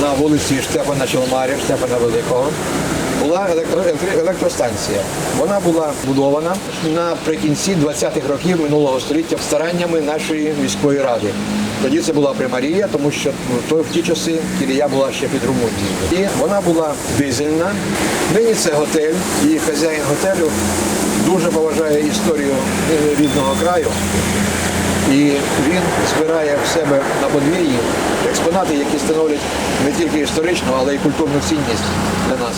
на вулиці Штепана Челмаря, Штепана Великого, була електро- електростанція. Вона була будована наприкінці 20-х років минулого століття стараннями нашої міської ради. Тоді це була примарія, тому що ну, то в ті часи Кілія була ще під Румунією. І вона була дизельна. Нині це готель, і хазяїн готелю дуже поважає історію е, рідного краю. І він збирає в себе на подвір'ї експонати, які становлять не тільки історичну, але й культурну цінність для нас.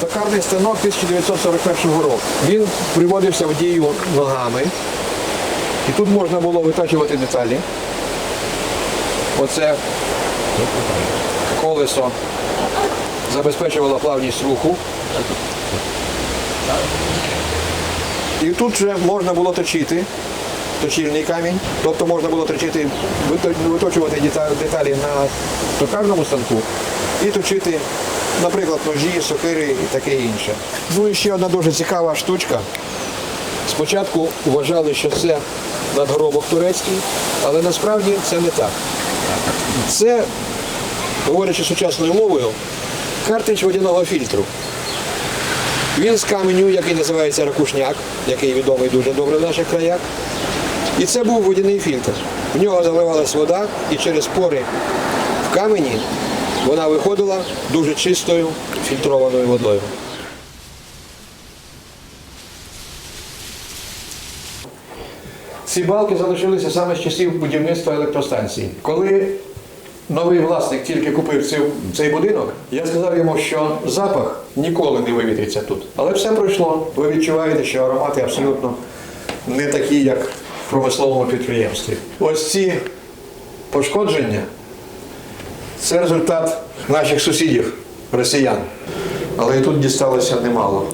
Токарний станок 1941 року. Він приводився в дію ногами. І тут можна було витачувати деталі. Оце колесо забезпечувало плавність руху. І тут же можна було точити точильний камінь, тобто можна було точити, виточувати деталі на токарному станку і точити, наприклад, ножі, сокири і таке інше. Ну і ще одна дуже цікава штучка. Спочатку вважали, що це надгробок турецький, але насправді це не так. Це, говорячи сучасною мовою, картридж водяного фільтру. Він з каменю, який називається ракушняк, який відомий дуже добре в наших краях. І це був водяний фільтр. В нього заливалась вода, і через пори в камені вона виходила дуже чистою фільтрованою водою. Ці балки залишилися саме з часів будівництва електростанції. Коли новий власник тільки купив цей, будинок, я сказав йому, що запах ніколи не вивітриться тут. Але все пройшло. Ви відчуваєте, що аромати абсолютно не такі, як в промисловому підприємстві. Ось ці пошкодження це результат наших сусідів, росіян. Але і тут дісталося немало.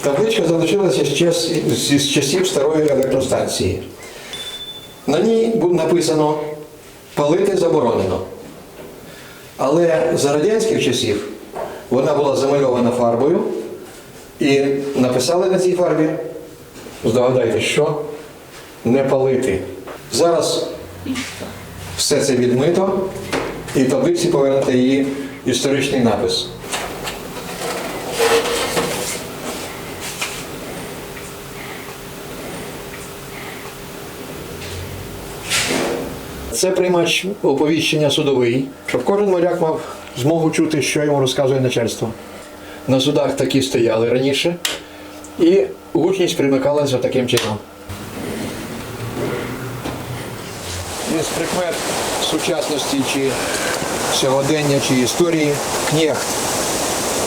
Табличка залишилася з, час, з, часів старої електростанції. На ній бу- написано палити заборонено. Але за радянських часів вона була замальована фарбою і написали на цій фарбі, здогадайтесь, що не палити. Зараз все це відмито і в таблиці повернути її історичний напис. Це приймач оповіщення судовий, щоб кожен моряк мав змогу чути, що йому розказує начальство. На судах такі стояли раніше, і гучність примикалася таким чином. Із прикмет сучасності чи сьогодення, чи історії кнехт.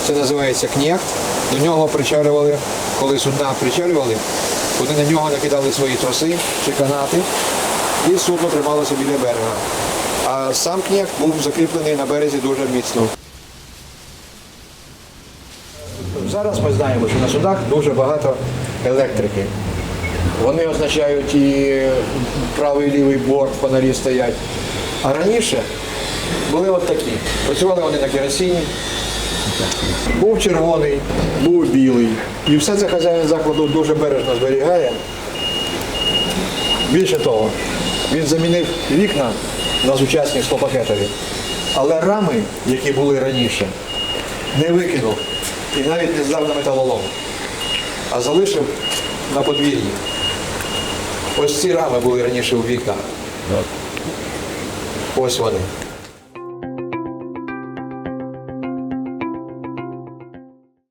Це називається кнехт. До нього причалювали, коли судна причалювали, вони на нього накидали свої троси чи канати, і судно трималося біля берега. А сам кнехт був закріплений на березі дуже міцно. Зараз ми знаємо, що на судах дуже багато електрики. Вони означають і правий і лівий борт, фонарі стоять. А раніше були от такі. Працювали вони на керосині. Був червоний, був білий. І все це хазяїн закладу дуже бережно зберігає. Більше того, він замінив вікна на сучасні стопакетові. Але рами, які були раніше, не викинув і навіть не здав на металолом, а залишив на подвір'ї. Ось ці рами були раніше у вікнах. Ось вони.